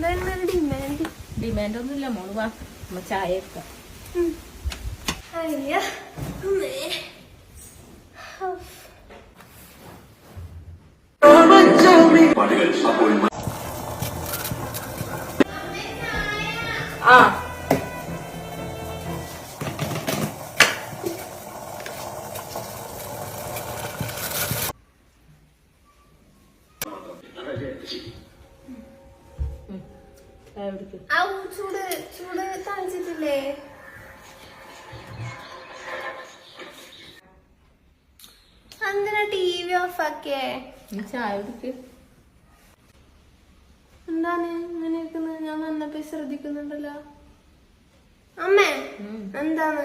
എന്താണ് demand demand ഒന്നുമില്ല മോൾ വാ. നമ്മ ചായ എടുക്കാം. അയ്യ ചൂട് ചൂട് തളിച്ചിട്ടില്ലേ എന്തിനാ ടി വി ഓഫ് ആക്കിയേ നീ ചായ കുടിക്ക്. എന്താണ് ഇങ്ങനെ ഇരിക്കുന്നത്? ഞാൻ വന്നപ്പോ ശ്രദ്ധിക്കുന്നുണ്ടല്ലോ. അമ്മേ എന്താണ്?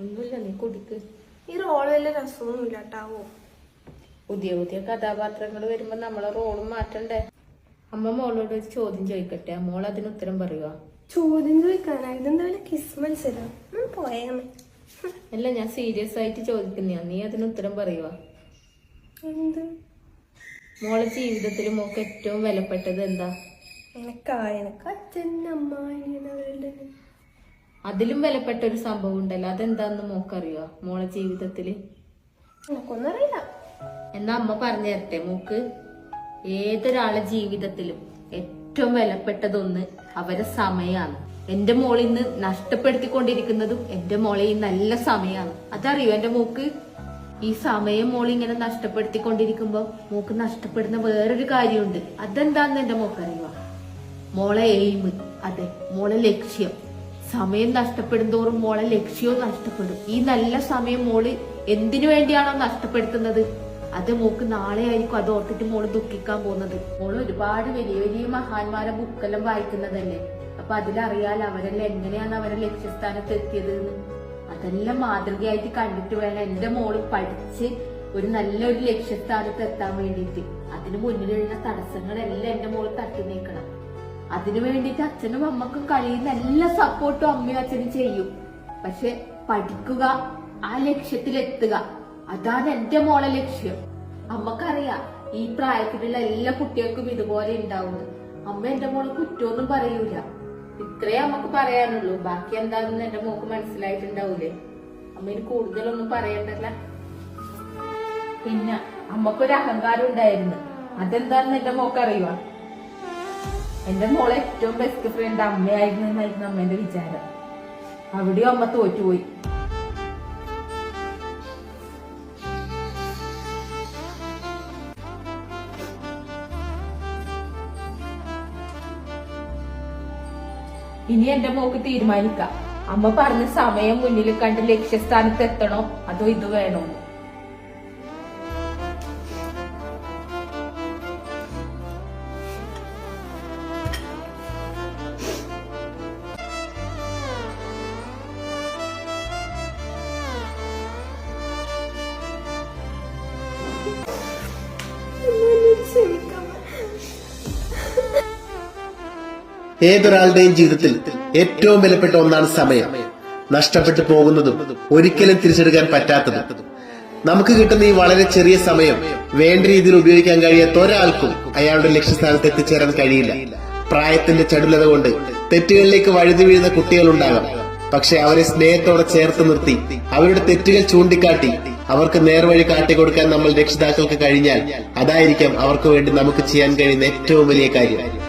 ഒന്നുമില്ല നീ കുടിക്ക്. ഈ റോൾ വലിയ പുതിയ പുതിയ കഥാപാത്രങ്ങൾ വരുമ്പോ നമ്മളെ റോളും മാറ്റണ്ടേ? അമ്മ മോളോട് ഒരു ചോദ്യം ചോദിക്കട്ടെ? മോൾ അതിന് ഉത്തരം പറയുക ചോദ്യം ചോദിക്കാനാ? ഇതെന്താ വല്ല കിസ് മത്സരം? അല്ല ഞാൻ സീരിയസ് ആയിട്ട് ചോദിക്കുന്ന നീ അതിന് ഉത്തരം പറയുക എന്ത്? മോളെ ജീവിതത്തിൽ മോക്ക് ഏറ്റവും വിലപ്പെട്ടത് എന്താ? എനക്കാ? എനക്ക് അച്ഛൻ അമ്മ അതിലും വിലപ്പെട്ട ഒരു സംഭവം ഉണ്ടല്ലോ. അതെന്താന്ന് മോക്കറിയോ? മോളെ ജീവിതത്തിൽ? എനക്കൊന്നും അറിയില്ല. എന്നാ അമ്മ പറഞ്ഞു തരട്ടെ മോക്ക്? ഏതൊരാളെ ജീവിതത്തിലും ഏറ്റവും വിലപ്പെട്ടതൊന്ന് അവരെ സമയമാണ് എന്റെ മോളിൽ നിന്ന് നഷ്ടപ്പെടുത്തിക്കൊണ്ടിരിക്കുന്നതും എന്റെ മോളെ ഈ നല്ല സമയമാണ് അതറിയോ എന്റെ മോക്ക്? ഈ സമയം മോൾ ഇങ്ങനെ നഷ്ടപ്പെടുത്തിക്കൊണ്ടിരിക്കുമ്പോ മോക്ക് നഷ്ടപ്പെടുന്ന വേറൊരു കാര്യമുണ്ട്. അതെന്താന്ന് എന്റെ മോക്കറിയുക മോളെ എയിം അതെ മോളെ ലക്ഷ്യം. സമയം നഷ്ടപ്പെടും തോറും മോളെ ലക്ഷ്യവും നഷ്ടപ്പെടും. ഈ നല്ല സമയം മോൾ എന്തിനു വേണ്ടിയാണോ നഷ്ടപ്പെടുത്തുന്നത്? അത് മോക്ക് നാളെ ആയിരിക്കും അത് ഓർത്തിട്ട് മോൾ ദുഃഖിക്കാൻ പോകുന്നത്. മോൾ ഒരുപാട് വലിയ വലിയ മഹാന്മാരെ ബുക്കെല്ലാം വായിക്കുന്നതല്ലേ? അപ്പൊ അതിലറിയാലോ അവരെല്ലാം എങ്ങനെയാണ് അവരെ ലക്ഷ്യസ്ഥാനത്ത് എത്തിയത് അതെല്ലാം മാതൃകയായിട്ട് കണ്ടിട്ട് വേണം എന്റെ മോൾ പഠിച്ച് ഒരു നല്ലൊരു ലക്ഷ്യസ്ഥാനത്ത് എത്താൻ വേണ്ടിയിട്ട്. അതിനു മുന്നിലുള്ള തടസ്സങ്ങളെല്ലാം എന്റെ മോൾ തട്ടി നീക്കണം അതിനു വേണ്ടിയിട്ട് അച്ഛനും അമ്മക്കും കഴിയുന്ന എല്ലാ സപ്പോർട്ടും അമ്മയും അച്ഛനും ചെയ്യും. പക്ഷെ പഠിക്കുക ആ ലക്ഷ്യത്തിലെത്തുക അതാണ് എന്റെ മോളെ ലക്ഷ്യം. അമ്മക്കറിയാം ഈ പ്രായത്തിലുള്ള എല്ലാ കുട്ടികൾക്കും ഇതുപോലെ ഉണ്ടാവും. അമ്മ എന്റെ മോൾ കുറ്റമൊന്നും പറയൂല. ഇത്രേ അമ്മയ്ക്ക് പറയാനുള്ളൂ. ബാക്കി എന്താണെന്ന് എന്റെ മോക്ക് മനസ്സിലായിട്ടുണ്ടാവൂലേ? അമ്മന് കൂടുതലൊന്നും പറയണ്ടല്ല. പിന്നെ അമ്മക്കൊരു അഹങ്കാരം ഉണ്ടായിരുന്നു. അതെന്താണെന്ന് എന്റെ മോക്ക് അറിയുക എന്റെ മോളെ ഏറ്റവും ബെസ്റ്റ് ഫ്രണ്ട് അമ്മയായിരുന്നു എന്നായിരുന്നു അമ്മേന്റെ വിചാരം. അവിടെയും അമ്മ തോറ്റുപോയി. ഇനി എന്റെ മോക്ക് തീരുമാനിക്കാം. അമ്മ പറഞ്ഞ സമയം മുന്നിൽ കണ്ട് ലക്ഷ്യസ്ഥാനത്ത് എത്തണോ? അതോ ഇത് വേണോ? ഏതൊരാളുടെയും ജീവിതത്തിൽ ഏറ്റവും വിലപ്പെട്ട ഒന്നാണ് സമയം. നഷ്ടപ്പെട്ടു പോകുന്നതും ഒരിക്കലും തിരിച്ചെടുക്കാൻ പറ്റാത്തതും. നമുക്ക് കിട്ടുന്ന ഈ വളരെ ചെറിയ സമയം വേണ്ട രീതിയിൽ ഉപയോഗിക്കാൻ കഴിയാത്ത ഒരാൾക്കും അയാളുടെ ലക്ഷ്യസ്ഥാനത്ത് എത്തിച്ചേരാൻ കഴിയില്ല. പ്രായത്തിന്റെ ചടുലത കൊണ്ട് തെറ്റുകളിലേക്ക് വഴുതി വീഴുന്ന കുട്ടികളുണ്ടാകാം. പക്ഷെ അവരെ സ്നേഹത്തോടെ ചേർത്ത് നിർത്തി അവരുടെ തെറ്റുകൾ ചൂണ്ടിക്കാട്ടി അവർക്ക് നേർവഴി കാട്ടിക്കൊടുക്കാൻ നമ്മൾ രക്ഷിതാക്കൾക്ക് കഴിഞ്ഞാൽ അതായിരിക്കാം അവർക്ക് വേണ്ടി നമുക്ക് ചെയ്യാൻ കഴിയുന്ന ഏറ്റവും വലിയ കാര്യം.